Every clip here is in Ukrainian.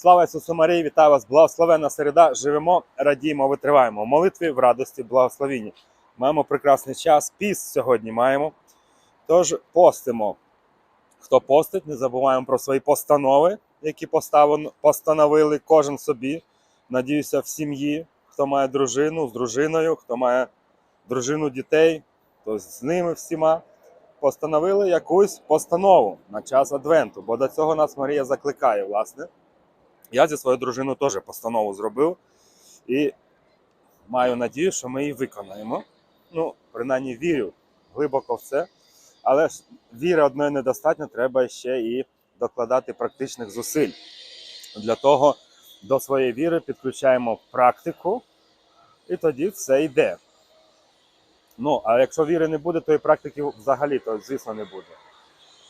Слава Ісусу Марії, вітаю вас! Благословенна середа. Живемо, радіємо, витриваємо. В молитві, в радості, благословінні. Маємо прекрасний час. Піст сьогодні маємо. Тож постимо. Хто постить, не забуваємо про свої постанови, які постановили кожен собі. Надіюся, в сім'ї, хто має дружину, з дружиною, хто має дружину дітей, то з ними всіма постановили якусь постанову на час Адвенту, бо до цього нас Марія закликає, власне. Я зі своєю дружиною теж постанову зробив і маю надію, що ми її виконаємо. Ну, принаймні вірю глибоко в це. Але ж віри одної недостатньо, треба ще і докладати практичних зусиль. Для того до своєї віри підключаємо практику, і тоді все йде. Ну, а якщо віри не буде, то і практики взагалі, то, звісно, не буде.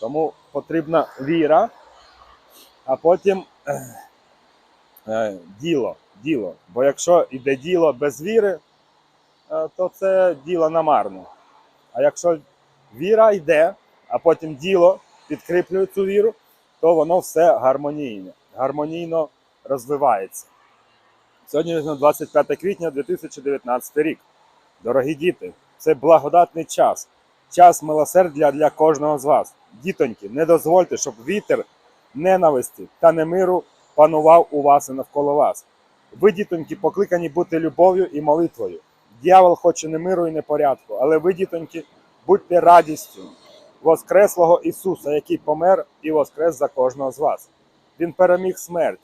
Тому потрібна віра, а потім діло. діло. Бо якщо йде діло без віри, е, то це діло намарне. А якщо віра йде, а потім діло підкріплює цю віру, то воно все гармонійне, гармонійно розвивається. Сьогодні 25 квітня 2019 рік. Дорогі діти, це благодатний час, час милосердя для кожного з вас. Дітоньки, не дозвольте, щоб вітер ненависті та немиру панував у вас і навколо вас. Ви, дітоньки, покликані бути любов'ю і молитвою. Дьявол хоче не миру і не порядку, але ви, дітоньки, будьте радістю Воскреслого Ісуса, який помер і воскрес за кожного з вас. Він переміг смерть,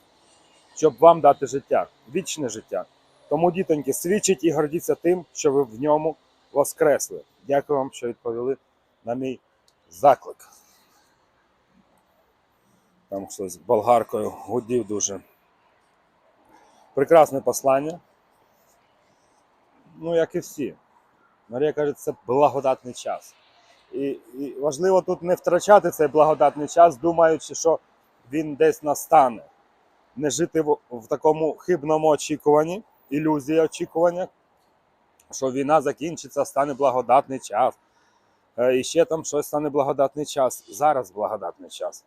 щоб вам дати життя, вічне життя. Тому, дітоньки, свідчіть і гордіться тим, що ви в ньому воскресли. Дякую вам, що відповіли на мій заклик. Там щось болгаркою гудів дуже. Прекрасне послання. Ну, як і всі. Марія каже, це благодатний час. І, і важливо тут не втрачати цей благодатний час, думаючи, що він десь настане. Не жити в, в такому хибному очікуванні, ілюзії очікування, що війна закінчиться, стане благодатний час. Е, І ще там щось стане благодатний час. Зараз благодатний час.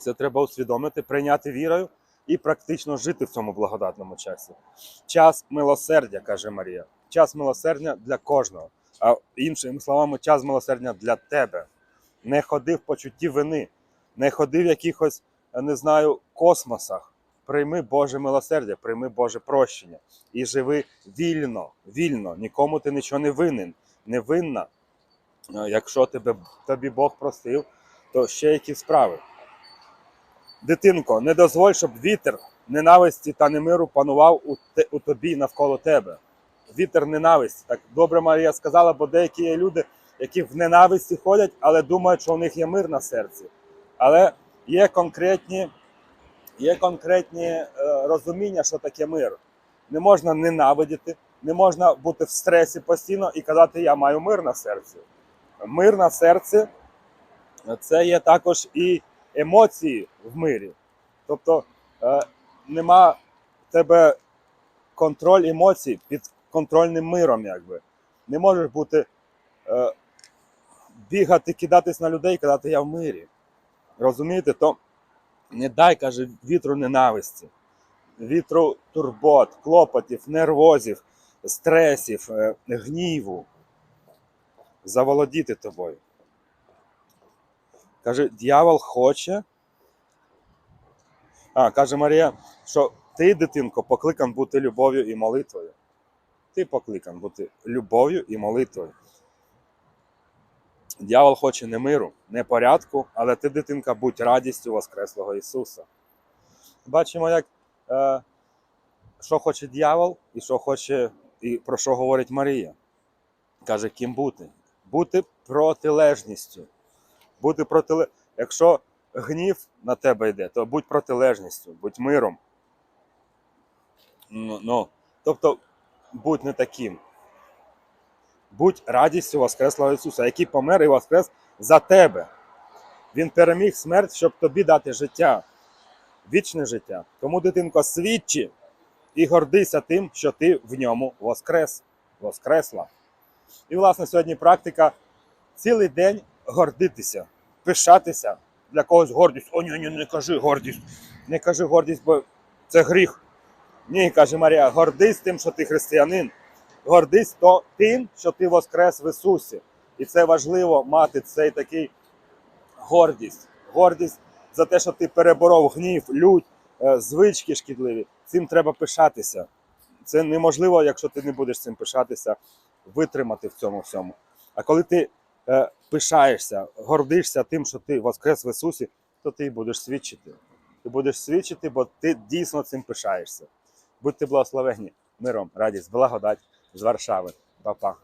Це треба усвідомити, прийняти вірою і практично жити в цьому благодатному часі. Час милосердя, каже Марія. Час милосердя для кожного. А іншими словами, час милосердя для тебе. Не ходи в почутті вини, не ходи в якихось, не знаю, космосах. Прийми Боже милосердя, прийми Боже прощення і живи вільно, вільно. Нікому ти нічого не винен, не винна. Якщо тебе, тобі Бог простив, то ще які справи. Дитинко, не дозволь, щоб вітер ненависті та немиру панував у, те, у тобі навколо тебе. Вітер ненависті. Так добре Марія сказала, бо деякі є люди, які в ненависті ходять, але думають, що у них є мир на серці. Але є конкретні, є конкретні е, розуміння, що таке мир. Не можна ненавидіти, не можна бути в стресі постійно і казати, я маю мир на серці. Мир на серці це є також і емоції в мирі. Тобто е, нема в тебе контроль емоцій під контрольним миром, якби. Не можеш бути е, бігати, кидатись на людей, казати я в мирі. Розумієте? То не дай, каже, вітру ненависті, вітру турбот, клопотів, нервозів, стресів, е, гніву. Заволодіти тобою. Каже, дьявол хоче. А, каже Марія, що ти, дитинко, покликан бути любов'ю і молитвою. Ти покликан бути любов'ю і молитвою. Дьявол хоче не миру, не порядку, але ти, дитинка, будь радістю Воскреслого Ісуса. Бачимо, як, е, що хоче дьявол і що хоче, і про що говорить Марія. Каже, ким бути? Бути протилежністю бути протиле... Якщо гнів на тебе йде, то будь протилежністю, будь миром. Ну, ну, тобто, будь не таким. Будь радістю Воскреслого Ісуса, який помер і воскрес за тебе. Він переміг смерть, щоб тобі дати життя, вічне життя. Тому, дитинко, свідчи і гордися тим, що ти в ньому воскрес, воскресла. І, власне, сьогодні практика цілий день гордитися, пишатися. Для когось гордість. О, ні, ні, не кажи гордість. Не кажи гордість, бо це гріх. Ні, каже Марія, гордись тим, що ти християнин. Гордись то тим, що ти воскрес в Ісусі. І це важливо мати цей такий гордість. Гордість за те, що ти переборов гнів, лють, е, звички шкідливі. Цим треба пишатися. Це неможливо, якщо ти не будеш цим пишатися, витримати в цьому всьому. А коли ти пишаєшся, гордишся тим, що ти воскрес в Ісусі, то ти будеш свідчити. Ти будеш свідчити, бо ти дійсно цим пишаєшся. Будьте благословені миром, радість, благодать з Варшави. Па-па.